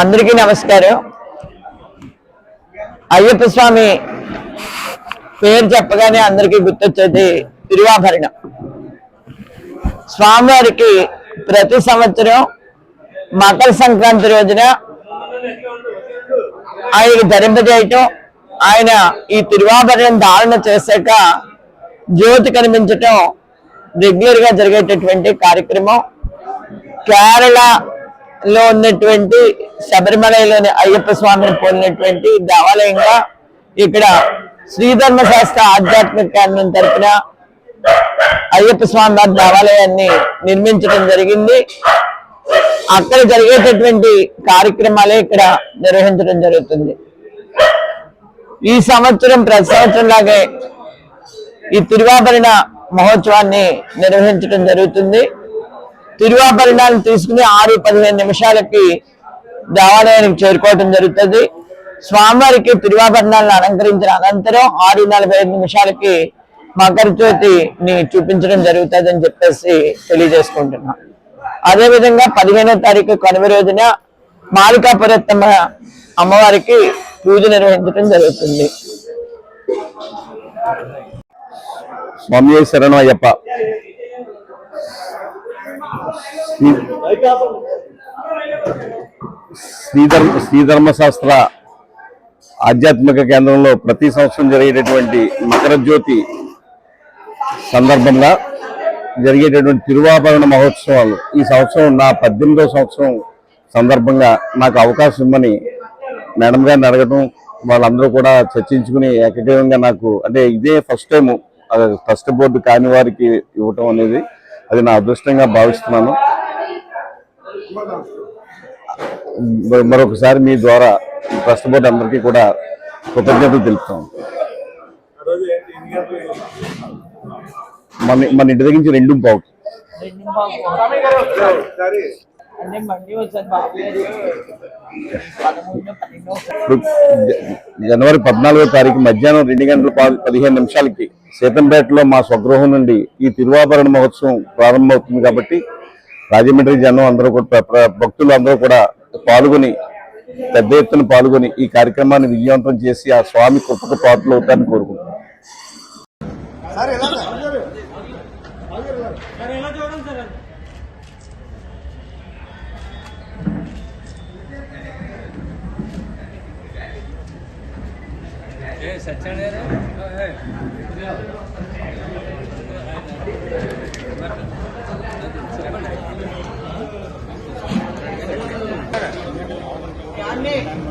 అందరికీ నమస్కారం. అయ్యప్ప స్వామి పేరు చెప్పగానే అందరికీ గుర్తొచ్చేది తిరువాభరణం. స్వామివారికి ప్రతి సంవత్సరం మకర సంక్రాంతి రోజున ఆయనకి ధరింపజేయటం ఆయన ఈ తిరువాభరణం ధారణ చేశాక జ్యోతి కనిపించటం రెగ్యులర్గా జరిగేటటువంటి కార్యక్రమం. కేరళ లో ఉన్నటువంటి శబరిమలలోని అయ్యప్ప స్వామిని పోలినటువంటి దేవాలయంగా ఇక్కడ శ్రీధర్మ శాస్త్ర ఆధ్యాత్మిక కేంద్రం తరపున అయ్యప్ప స్వామి వారి దేవాలయాన్ని నిర్మించడం జరిగింది. అక్కడ జరిగేటటువంటి కార్యక్రమాలే ఇక్కడ నిర్వహించడం జరుగుతుంది. ఈ సంవత్సరం ప్రతి సంవత్సరం లాగే ఈ తిరువాభరణ మహోత్సవాన్ని నిర్వహించడం జరుగుతుంది. తిరువాభరణాలు తీసుకుని ఆరు పదిహేను నిమిషాలకి దేవాలయానికి చేరుకోవడం జరుగుతుంది. స్వామివారికి తిరువాభరణాలను అలంకరించిన అనంతరం ఆరు నలభై ఐదు నిమిషాలకి మకర జ్యోతిని చూపించడం జరుగుతుంది అని చెప్పేసి తెలియజేసుకుంటున్నాం. అదేవిధంగా పదిహేనో తారీఖు కనుమ రోజున మాలికాపురత్తమ్మ అమ్మవారికి పూజ నిర్వహించడం జరుగుతుంది. స్వామి శరణయ్యప్ప. శ్రీ- శ్రీధర్మ శ్రీధర్మశాస్త్ర ఆధ్యాత్మిక కేంద్రంలో ప్రతి సంవత్సరం జరిగేటటువంటి మకర జ్యోతి సందర్భంగా జరిగేటటువంటి తిరువాభరణ మహోత్సవాలు ఈ సంవత్సరం నా పద్దెనిమిదవ సంవత్సరం సందర్భంగా నాకు అవకాశం ఇమ్మని మేడం గారిని అడగటం వాళ్ళందరూ కూడా చర్చించుకుని ఏకగ్రీవంగా నాకు అంటే ఇదే ఫస్ట్ టైము ట్రస్ట్ బోర్డు కాని వారికి ఇవ్వటం అనేది అది నా అదృష్టంగా భావిస్తున్నాను. మరొకసారి మీ ద్వారా ట్రస్ట్ బోర్డు అందరికీ కూడా కృతజ్ఞతలు తెలుపుతాం. మన మన ఇంటి దగ్గర నుంచి రెండు పావు జ- జనవరి పద్నాలుగో తారీఖు మధ్యాహ్నం రెండు గంటల పదిహేను నిమిషాలకి సీతంపేటలో మా స్వగృహం నుండి ఈ తిరువాభరణ మహోత్సవం ప్రారంభమవుతుంది కాబట్టి రాజమండ్రి జనం అందరూ కూడా భక్తులు అందరూ కూడా పాల్గొని పెద్ద ఎత్తున పాల్గొని ఈ కార్యక్రమాన్ని విజయవంతం చేసి ఆ స్వామి కృపకు పాటలు అవుతారని కోరుకుంటున్నాను సత్యనారాయణ? ね。